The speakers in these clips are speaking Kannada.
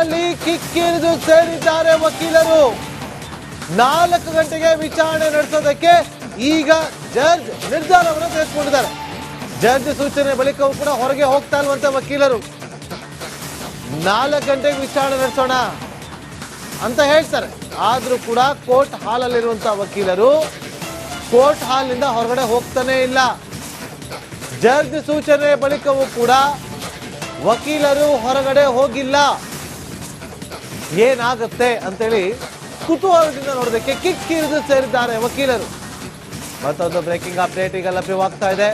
ಅಲ್ಲಿ ಕಿಕ್ಕಿರಿದು ಸೇರಿದ್ದಾರೆ ವಕೀಲರು. ನಾಲ್ಕು ಗಂಟೆಗೆ ವಿಚಾರಣೆ ನಡೆಸೋದಕ್ಕೆ ಈಗ ಜಡ್ಜ್ ನಿರ್ಧಾರವನ್ನು ತೆಗೆದುಕೊಂಡಿದ್ದಾರೆ. ಜಡ್ಜ್ ಸೂಚನೆ ಬಳಿಕವೂ ಕೂಡ ಹೊರಗೆ ಹೋಗ್ತಾ ಇಲ್ವಂತೆ ವಕೀಲರು. ನಾಲ್ಕು ಗಂಟೆಗೆ ವಿಚಾರಣೆ ನಡೆಸೋಣ ಅಂತ ಹೇಳ್ತಾರೆ. ಆದ್ರೂ ಕೂಡ ಕೋರ್ಟ್ ಹಾಲಲ್ಲಿರುವಂತಹ ವಕೀಲರು ಕೋರ್ಟ್ ಹಾಲ್ನಿಂದ ಹೊರಗಡೆ ಹೋಗ್ತಾನೆ ಇಲ್ಲ. ಜಡ್ಜ್ ಸೂಚನೆ ಬಳಿಕವೂ ಕೂಡ ವಕೀಲರು ಹೊರಗಡೆ ಹೋಗಿಲ್ಲ. ಏನಾಗುತ್ತೆ ಅಂತೇಳಿ ಕುತೂಹಲದಿಂದ ನೋಡೋದಕ್ಕೆ ಕಿಕ್ಕಿರಿದು ಸೇರಿದ್ದಾರೆ ವಕೀಲರು. ಮತ್ತೊಂದು ಬ್ರೇಕಿಂಗ್ ಅಪ್ಡೇಟ್ ಈಗ ಲಭ್ಯವಾಗ್ತಾ ಇದೆ.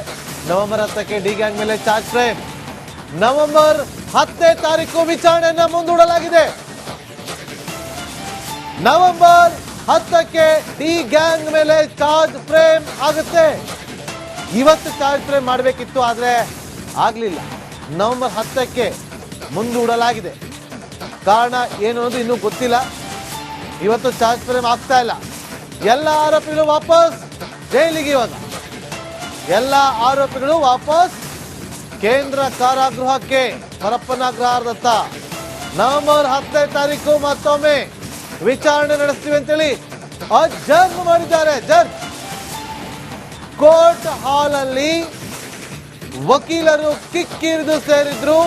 ನವೆಂಬರ್ ಹತ್ತಕ್ಕೆ ಡಿ ಗ್ಯಾಂಗ್ ಮೇಲೆ ಚಾರ್ಜ್ ಫ್ರೇಮ್. ನವೆಂಬರ್ ಹತ್ತನೇ ತಾರೀಕು ವಿಚಾರಣೆಯನ್ನ ಮುಂದೂಡಲಾಗಿದೆ. ನವೆಂಬರ್ ಹತ್ತಕ್ಕೆ ಡಿ ಗ್ಯಾಂಗ್ ಮೇಲೆ ಚಾರ್ಜ್ ಫ್ರೇಮ್ ಆಗುತ್ತೆ. ಇವತ್ತು ಚಾರ್ಜ್ ಫ್ರೇಮ್ ಮಾಡಬೇಕಿತ್ತು, ಆದ್ರೆ ಆಗ್ಲಿಲ್ಲ. ನವೆಂಬರ್ ಹತ್ತಕ್ಕೆ ಮುಂದೂಡಲಾಗಿದೆ. ಕಾರಣ ಏನು ಅನ್ನೋದು ಇನ್ನೂ ಗೊತ್ತಿಲ್ಲ. ಇವತ್ತು ಚಾರ್ಜ್ ಫ್ರೇಮ್ ಆಗ್ತಾ ಇಲ್ಲ. ಎಲ್ಲ ಆರೋಪಿಗಳು ವಾಪಸ್ ಜೈಲಿಗೆ ಇವಾಗ. ಎಲ್ಲ ಆರೋಪಿಗಳು ವಾಪಸ್ ಕೇಂದ್ರ ಕಾರಾಗೃಹಕ್ಕೆ. ಪರಪ್ಪನಾಗ್ರಹಾರದತ್ತ ನವೆಂಬರ್ ಹತ್ತನೇ ತಾರೀಕು ಮತ್ತೊಮ್ಮೆ ವಿಚಾರಣೆ ನಡೆಸ್ತೀವಿ ಅಂತೇಳಿ ಅಜ್ಜರ್ನ್ ಮಾಡಿದ್ದಾರೆ. ಜಡ್ಜ್ ಕೋರ್ಟ್ ಹಾಲಲ್ಲಿ ವಕೀಲರು ಕಿಕ್ಕಿರಿದು ಸೇರಿದ್ರು.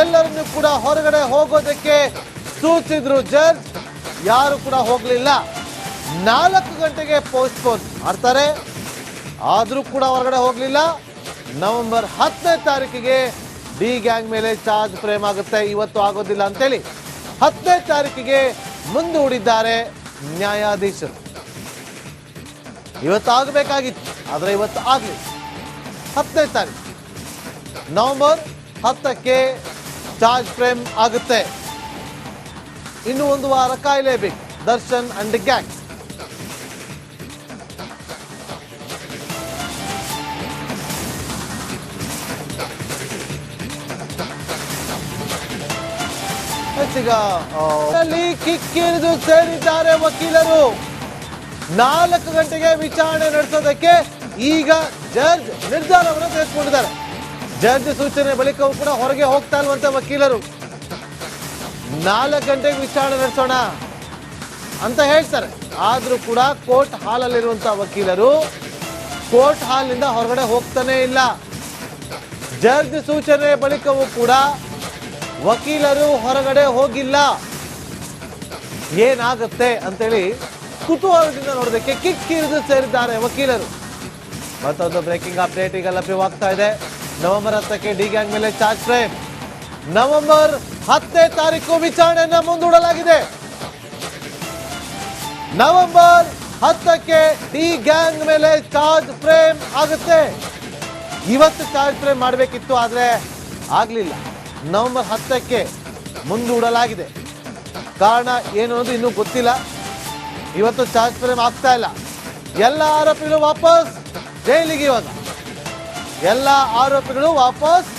ಎಲ್ಲರನ್ನು ಕೂಡ ಹೊರಗಡೆ ಹೋಗೋದಕ್ಕೆ ಸೂಚಿಸಿದ್ರು ಜಡ್ಜ್. ಯಾರು ಕೂಡ ಹೋಗಲಿಲ್ಲ. ನಾಲ್ಕು ಗಂಟೆಗೆ ಪೋಸ್ಟ್ಪೋನ್ ಮಾಡ್ತಾರೆ. ಆದರೂ ಕೂಡ ಹೊರಗಡೆ ಹೋಗಲಿಲ್ಲ. ನವೆಂಬರ್ ಹತ್ತನೇ ತಾರೀಕಿಗೆ ಡಿ ಗ್ಯಾಂಗ್ ಮೇಲೆ ಚಾರ್ಜ್ ಫ್ರೇಮ್ ಆಗುತ್ತೆ. ಇವತ್ತು ಆಗೋದಿಲ್ಲ ಅಂತೇಳಿ ಹತ್ತನೇ ತಾರೀಕಿಗೆ ಮುಂದೂಡಿದ್ದಾರೆ ನ್ಯಾಯಾಧೀಶರು. ಇವತ್ತು ಆಗಬೇಕಾಗಿತ್ತು, ಆದರೆ ಇವತ್ತು ಆಗಲಿ ಹತ್ತನೇ ತಾರೀಕು. ನವೆಂಬರ್ ಹತ್ತಕ್ಕೆ ಚಾರ್ಜ್ ಫ್ರೇಮ್ ಆಗುತ್ತೆ. ಇನ್ನು ಒಂದು ವಾರ ಕಾಯಲೇಬೇಕು. Darshan and gang. ಕಿಕ್ಕಿರಿದು ಸೇರಿದ್ದಾರೆ ವಕೀಲರು. ನಾಲ್ಕು ಗಂಟೆಗೆ ವಿಚಾರಣೆ ನಡೆಸೋದಕ್ಕೆ ಈಗ ಜಡ್ಜ್ ನಿರ್ಧಾರವನ್ನು ತೆಗೆದುಕೊಂಡಿದ್ದಾರೆ. ಜಡ್ಜ್ ಸೂಚನೆ ಬಳಿಕವೂ ಕೂಡ ಹೊರಗೆ ಹೋಗ್ತಾ ಇಲ್ವಂತೆ ವಕೀಲರು. ನಾಲ್ಕು ಗಂಟೆಗೆ ವಿಚಾರಣೆ ನಡೆಸೋಣ ಅಂತ ಹೇಳ್ತಾರೆ. ಆದ್ರೂ ಕೂಡ ಕೋರ್ಟ್ ಹಾಲಲ್ಲಿರುವಂತಹ ವಕೀಲರು ಕೋರ್ಟ್ ಹಾಲ್ನಿಂದ ಹೊರಗಡೆ ಹೋಗ್ತಾನೆ ಇಲ್ಲ. ಜಡ್ಜ್ ಸೂಚನೆ ಬಳಿಕವೂ ಕೂಡ ವಕೀಲರು ಹೊರಗಡೆ ಹೋಗಿಲ್ಲ. ಏನಾಗುತ್ತೆ ಅಂತೇಳಿ ಕುತೂಹಲದಿಂದ ನೋಡೋದಕ್ಕೆ ಕಿಕ್ಕಿರಿದು ಸೇರಿದ್ದಾರೆ ವಕೀಲರು. ಮತ್ತೊಂದು ಬ್ರೇಕಿಂಗ್ ಅಪ್ಡೇಟ್, ಈಗ ಲಭ್ಯವಾಗ್ತಾ ಇದೆ. ನವೆಂಬರ್ ಹತ್ತಕ್ಕೆ ಡಿ ಗ್ಯಾಂಗ್ ಮೇಲೆ ಚಾರ್ಜ್ ಫ್ರೇಮ್ ನವೆಂಬರ್ ಹತ್ತನೇ ತಾರೀಕು ವಿಚಾರಣೆಯನ್ನ ಮುಂದೂಡಲಾಗಿದೆ. ನವೆಂಬರ್ ಹತ್ತಕ್ಕೆ ಡಿ ಗ್ಯಾಂಗ್ ಮೇಲೆ ಚಾರ್ಜ್ ಫ್ರೇಮ್ ಆಗುತ್ತೆ. ಇವತ್ತು ಚಾರ್ಜ್ ಫ್ರೇಮ್ ಮಾಡಬೇಕಿತ್ತು, ಆದ್ರೆ ಆಗ್ಲಿಲ್ಲ. ನವೆಂಬರ್ ಹತ್ತಕ್ಕೆ ಮುಂದೂಡಲಾಗಿದೆ. ಕಾರಣ ಏನು ಅನ್ನೋದು ಇನ್ನೂ ಗೊತ್ತಿಲ್ಲ. ಇವತ್ತು ಚಾರ್ಜ್ ಫ್ರೇಮ್ ಆಗ್ತಾ ಇಲ್ಲ. ಎಲ್ಲ ಆರೋಪಿಗಳು ವಾಪಸ್ ಜೈಲಿಗೆ ಇವಾಗ ಎಲ್ಲ ಆರೋಪಿಗಳು ವಾಪಸ್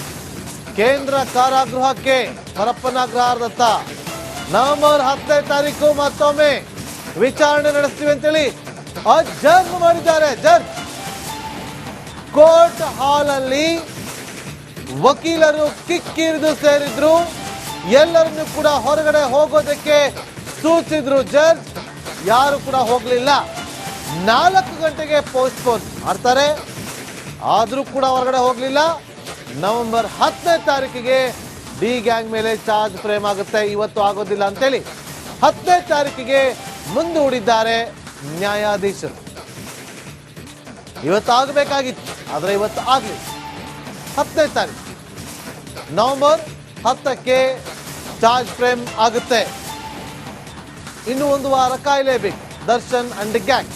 ಕೇಂದ್ರ ಕಾರಾಗೃಹಕ್ಕೆ ಪರಪ್ಪನಾಗ್ರಹಾರದತ್ತ ನವೆಂಬರ್ ಹತ್ತನೇ ತಾರೀಕು ಮತ್ತೊಮ್ಮೆ ವಿಚಾರಣೆ ನಡೆಸ್ತೀವಿ ಅಂತೇಳಿ ಅಜ್ಜರ್ನ್ ಮಾಡಿದ್ದಾರೆ. ಜಡ್ಜ್ ಕೋರ್ಟ್ ಹಾಲಲ್ಲಿ ವಕೀಲರು ಕಿಕ್ಕಿರಿದು ಸೇರಿದ್ರು. ಎಲ್ಲರನ್ನು ಕೂಡ ಹೊರಗಡೆ ಹೋಗೋದಕ್ಕೆ ಸೂಚಿಸಿದ್ರು ಜಡ್ಜ್ ಯಾರು ಕೂಡ ಹೋಗಲಿಲ್ಲ. ನಾಲ್ಕು ಗಂಟೆಗೆ ಪೋಸ್ಟ್ಪೋನ್ ಮಾಡ್ತಾರೆ. ಆದ್ರೂ ಕೂಡ ಹೊರಗಡೆ ಹೋಗಲಿಲ್ಲ. ನವೆಂಬರ್ ಹತ್ತನೇ ತಾರೀಕಿಗೆ ಡಿ ಗ್ಯಾಂಗ್ ಮೇಲೆ ಚಾರ್ಜ್ ಫ್ರೇಮ್ ಆಗುತ್ತೆ. ಇವತ್ತು ಆಗೋದಿಲ್ಲ ಅಂತೇಳಿ ಹತ್ತನೇ ತಾರೀಕಿಗೆ ಮುಂದೂಡಿದ್ದಾರೆ ನ್ಯಾಯಾಧೀಶರು. ಇವತ್ತು ಆಗಬೇಕಾಗಿತ್ತು, ಆದರೆ ಇವತ್ತು ಆಗಲಿ ಹತ್ತನೇ ತಾರೀಕು. ನವೆಂಬರ್ ಹತ್ತಕ್ಕೆ ಚಾರ್ಜ್ ಫ್ರೇಮ್ ಆಗುತ್ತೆ. ಇನ್ನು ಒಂದು ವಾರ ಕಾಯಲೇಬೇಕು. Darshan and gang.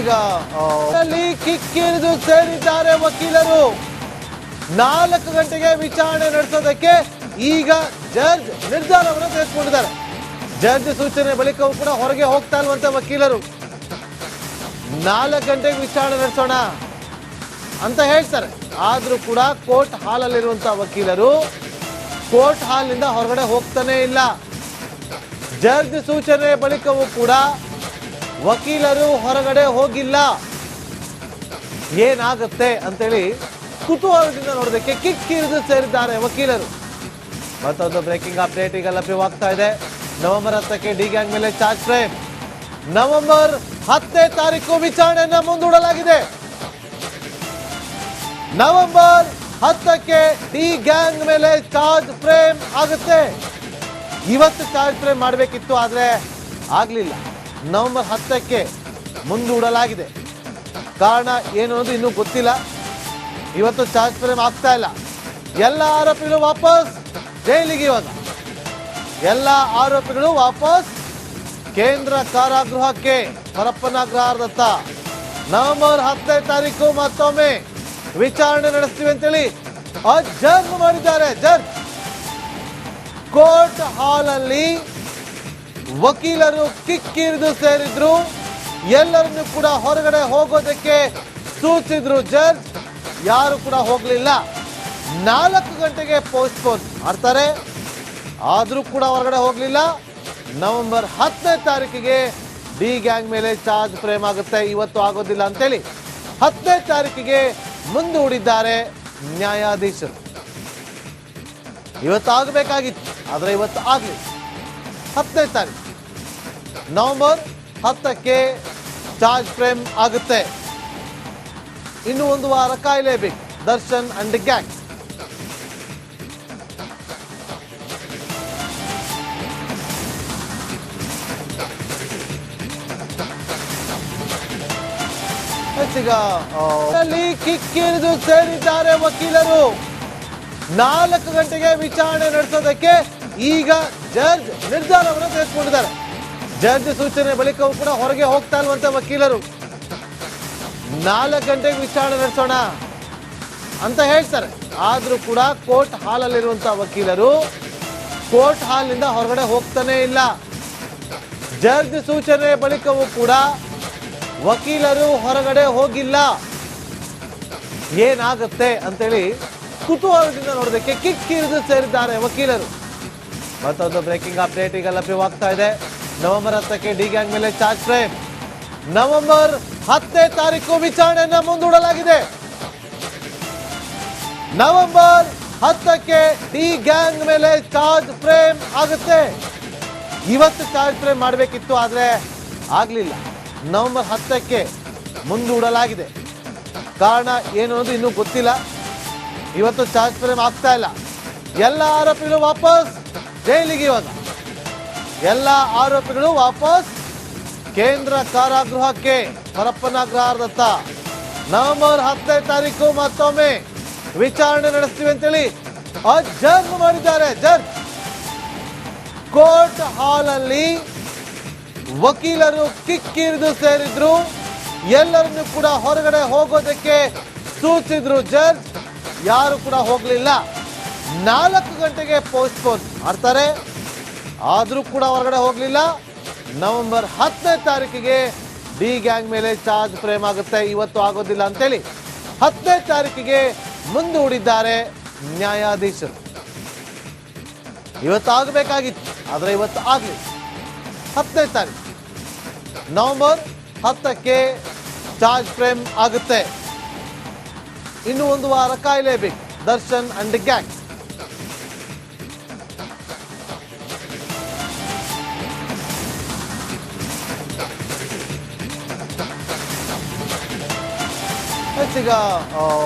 ಈಗ ಕಿಕ್ಕಿರಿದು ಸೇರಿದ್ದಾರೆ ವಕೀಲರು. ನಾಲ್ಕು ಗಂಟೆಗೆ ವಿಚಾರಣೆ ನಡೆಸೋದಕ್ಕೆ ಈಗ ಜಡ್ಜ್ ನಿರ್ಧಾರವನ್ನು ತೆಗೆದುಕೊಂಡಿದ್ದಾರೆ. ಜಡ್ಜ್ ಸೂಚನೆ ಬಳಿಕವೂ ಕೂಡ ಹೊರಗೆ ಹೋಗ್ತಾ ಇಲ್ವಂತೆ ವಕೀಲರು. ನಾಲ್ಕು ಗಂಟೆಗೆ ವಿಚಾರಣೆ ನಡೆಸೋಣ ಅಂತ ಹೇಳ್ತಾರೆ. ಆದ್ರೂ ಕೂಡ ಕೋರ್ಟ್ ಹಾಲಲ್ಲಿರುವಂತಹ ವಕೀಲರು ಕೋರ್ಟ್ ಹಾಲ್ನಿಂದ ಹೊರಗಡೆ ಹೋಗ್ತಾನೆ ಇಲ್ಲ. ಜಡ್ಜ್ ಸೂಚನೆ ಬಳಿಕವೂ ಕೂಡ ವಕೀಲರು ಹೊರಗಡೆ ಹೋಗಿಲ್ಲ. ಏನಾಗುತ್ತೆ ಅಂತೇಳಿ ಕುತೂಹಲದಿಂದ ನೋಡೋದಕ್ಕೆ ಕಿಕ್ಕಿರಿದು ಸೇರಿದ್ದಾರೆ ವಕೀಲರು. ಮತ್ತೊಂದು ಬ್ರೇಕಿಂಗ್ ಅಪ್ಡೇಟ್ ಈಗ ಲಭ್ಯವಾಗ್ತಾ ಇದೆ. ನವೆಂಬರ್ ಹತ್ತಕ್ಕೆ ಡಿ ಗ್ಯಾಂಗ್ ಮೇಲೆ ಚಾರ್ಜ್ ಫ್ರೇಮ್. ನವೆಂಬರ್ ಹತ್ತನೇ ತಾರೀಕು ವಿಚಾರಣೆಯನ್ನ ಮುಂದೂಡಲಾಗಿದೆ. ನವೆಂಬರ್ ಹತ್ತಕ್ಕೆ ಡಿ ಗ್ಯಾಂಗ್ ಮೇಲೆ ಚಾರ್ಜ್ ಫ್ರೇಮ್ ಆಗುತ್ತೆ. ಇವತ್ತು ಚಾರ್ಜ್ ಫ್ರೇಮ್ ಮಾಡಬೇಕಿತ್ತು, ಆದ್ರೆ ಆಗ್ಲಿಲ್ಲ. ನವೆಂಬರ್ ಹತ್ತಕ್ಕೆ ಮುಂದೂಡಲಾಗಿದೆ. ಕಾರಣ ಏನು ಅನ್ನೋದು ಇನ್ನೂ ಗೊತ್ತಿಲ್ಲ. ಇವತ್ತು ಚಾರ್ಜ್ ಫ್ರೇಮ್ ಆಗ್ತಾ ಇಲ್ಲ. ಎಲ್ಲ ಆರೋಪಿಗಳು ವಾಪಸ್ ಜೈಲಿಗೆ ಇವಾಗ. ಎಲ್ಲ ಆರೋಪಿಗಳು ವಾಪಸ್ ಕೇಂದ್ರ ಕಾರಾಗೃಹಕ್ಕೆ ಪರಪ್ಪನಾಗ್ರಹಾರದತ್ತ ನವೆಂಬರ್ ಹತ್ತನೇ ತಾರೀಕು ಮತ್ತೊಮ್ಮೆ ವಿಚಾರಣೆ ನಡೆಸ್ತೀವಿ ಅಂತೇಳಿ ಅಜರ್ಮ್ ಮಾಡಿದ್ದಾರೆ. ಜಡ್ಜ್ ಕೋರ್ಟ್ ಹಾಲ್ ಅಲ್ಲಿ ವಕೀಲರು ಕಿಕ್ಕಿರಿದು ಸೇರಿದ್ರು. ಎಲ್ಲರನ್ನು ಕೂಡ ಹೊರಗಡೆ ಹೋಗೋದಕ್ಕೆ ಸೂಚಿಸಿದ್ರು ಜಡ್ಜ್. ಯಾರು ಕೂಡ ಹೋಗಲಿಲ್ಲ. ನಾಲ್ಕು ಗಂಟೆಗೆ ಪೋಸ್ಟ್ಪೋನ್ ಮಾಡ್ತಾರೆ. ಆದರೂ ಕೂಡ ಹೊರಗಡೆ ಹೋಗಲಿಲ್ಲ. ನವೆಂಬರ್ ಹತ್ತನೇ ತಾರೀಕಿಗೆ ಡಿ ಗ್ಯಾಂಗ್ ಮೇಲೆ ಚಾರ್ಜ್ ಫ್ರೇಮ್ ಆಗುತ್ತೆ. ಇವತ್ತು ಆಗೋದಿಲ್ಲ ಅಂತೇಳಿ ಹತ್ತನೇ ತಾರೀಕಿಗೆ ಮುಂದೂಡಿದ್ದಾರೆ ನ್ಯಾಯಾಧೀಶರು. ಇವತ್ತು ಆಗಬೇಕಾಗಿತ್ತು, ಆದರೆ ಇವತ್ತು ಆಗಲಿ ಹತ್ತನೇ ತಾರೀಕು. ನವೆಂಬರ್ ಹತ್ತಕ್ಕೆ ಚಾರ್ಜ್ ಫ್ರೇಮ್ ಆಗುತ್ತೆ. ಇನ್ನು ಒಂದು ವಾರ ಕಾಯಲೇಬೇಕು. Darshan and gang. ಕಿಕ್ಕಿರಿದು ಸೇರಿದ್ದಾರೆ ವಕೀಲರು. ನಾಲ್ಕು ಗಂಟೆಗೆ ವಿಚಾರಣೆ ನಡೆಸೋದಕ್ಕೆ ಈಗ ಜಡ್ಜ್ ನಿರ್ಧಾರವನ್ನು ತೆಗೆದುಕೊಂಡಿದ್ದಾರೆ ಜಡ್ಜ್ ಸೂಚನೆ ಬಳಿಕವೂ ಕೂಡ ಹೊರಗೆ ಹೋಗ್ತಾ ಇಲ್ವಂತೆ ವಕೀಲರು. ನಾಲ್ಕು ಗಂಟೆಗೆ ವಿಚಾರಣೆ ನಡೆಸೋಣ ಅಂತ ಹೇಳ್ತಾರೆ. ಆದ್ರೂ ಕೂಡ ಕೋರ್ಟ್ ಹಾಲಲ್ಲಿರುವಂತ ವಕೀಲರು ಕೋರ್ಟ್ ಹಾಲ್ನಿಂದ ಹೊರಗಡೆ ಹೋಗ್ತಾನೆ ಇಲ್ಲ. ಜಡ್ಜ್ ಸೂಚನೆ ಬಳಿಕವೂ ಕೂಡ ವಕೀಲರು ಹೊರಗಡೆ ಹೋಗಿಲ್ಲ. ಏನಾಗುತ್ತೆ ಅಂತೇಳಿ ಕುತೂಹಲದಿಂದ ನೋಡೋದಕ್ಕೆ ಕಿಕ್ಕಿರಿದು ಸೇರಿದ್ದಾರೆ ವಕೀಲರು. ಮತ್ತೊಂದು ಬ್ರೇಕಿಂಗ್ ಅಪ್ಡೇಟ್ ಈಗ ಲಭ್ಯವಾಗ್ತಾ ಇದೆ. ನವೆಂಬರ್ ಹತ್ತಕ್ಕೆ ಡಿ ಗ್ಯಾಂಗ್ ಮೇಲೆ ಚಾರ್ಜ್ ಫ್ರೇಮ್ ನವೆಂಬರ್ ಹತ್ತನೇ ತಾರೀಕು ವಿಚಾರಣೆಯನ್ನ ಮುಂದೂಡಲಾಗಿದೆ. ನವೆಂಬರ್ ಹತ್ತಕ್ಕೆ ಡಿ ಗ್ಯಾಂಗ್ ಮೇಲೆ ಚಾರ್ಜ್ ಫ್ರೇಮ್ ಆಗುತ್ತೆ. ಇವತ್ತು ಚಾರ್ಜ್ ಫ್ರೇಮ್ ಮಾಡಬೇಕಿತ್ತು, ಆದ್ರೆ ಆಗ್ಲಿಲ್ಲ. ನವೆಂಬರ್ ಹತ್ತಕ್ಕೆ ಮುಂದೂಡಲಾಗಿದೆ. ಕಾರಣ ಏನು ಅನ್ನೋದು ಇನ್ನೂ ಗೊತ್ತಿಲ್ಲ. ಇವತ್ತು ಚಾರ್ಜ್ ಫ್ರೇಮ್ ಆಗ್ತಾ ಇಲ್ಲ. ಎಲ್ಲ ಆರೋಪಿಗಳು ವಾಪಸ್ ಜೈಲಿಗೆ ಇವಾಗ. ಎಲ್ಲ ಆರೋಪಿಗಳು ವಾಪಸ್ ಕೇಂದ್ರ ಕಾರಾಗೃಹಕ್ಕೆ. ಪರಪ್ಪನಾಗ್ರಹಾರದತ್ತ ನವೆಂಬರ್ ಹತ್ತನೇ ತಾರೀಕು ಮತ್ತೊಮ್ಮೆ ವಿಚಾರಣೆ ನಡೆಸ್ತೀವಿ ಅಂತೇಳಿ ಅಜ್ಜರ್ನ್ ಮಾಡಿದ್ದಾರೆ. ಜಡ್ಜ್ ಕೋರ್ಟ್ ಹಾಲ್ ಅಲ್ಲಿ ವಕೀಲರು ಕಿಕ್ಕಿರಿದು ಸೇರಿದ್ರು. ಎಲ್ಲರನ್ನು ಕೂಡ ಹೊರಗಡೆ ಹೋಗೋದಕ್ಕೆ ಸೂಚಿಸಿದ್ರು ಜಡ್ಜ್ ಯಾರು ಕೂಡ ಹೋಗ್ಲಿಲ್ಲ. ನಾಲ್ಕು ಗಂಟೆಗೆ ಪೋಸ್ಟ್ಪೋನ್ ಮಾಡ್ತಾರೆ. ಆದರೂ ಕೂಡ ಹೊರಗಡೆ ಹೋಗಲಿಲ್ಲ. ನವೆಂಬರ್ ಹತ್ತನೇ ತಾರೀಕಿಗೆ ಡಿ ಗ್ಯಾಂಗ್ ಮೇಲೆ ಚಾರ್ಜ್ ಫ್ರೇಮ್ ಆಗುತ್ತೆ. ಇವತ್ತು ಆಗೋದಿಲ್ಲ ಅಂತೇಳಿ ಹತ್ತನೇ ತಾರೀಕಿಗೆ ಮುಂದೂಡಿದ್ದಾರೆ ನ್ಯಾಯಾಧೀಶರು. ಇವತ್ತು ಆಗಬೇಕಾಗಿತ್ತು, ಆದರೆ ಇವತ್ತು ಆಗಲಿ ಹತ್ತನೇ ತಾರೀಕು. ನವೆಂಬರ್ ಹತ್ತಕ್ಕೆ ಚಾರ್ಜ್ ಫ್ರೇಮ್ ಆಗುತ್ತೆ. ಇನ್ನು ಒಂದು ವಾರ ಕಾಯಲೇಬೇಕು. ದರ್ಶನ್ ಅಂಡ್ ಗ್ಯಾಂಗ್ ಈಗ ಆ,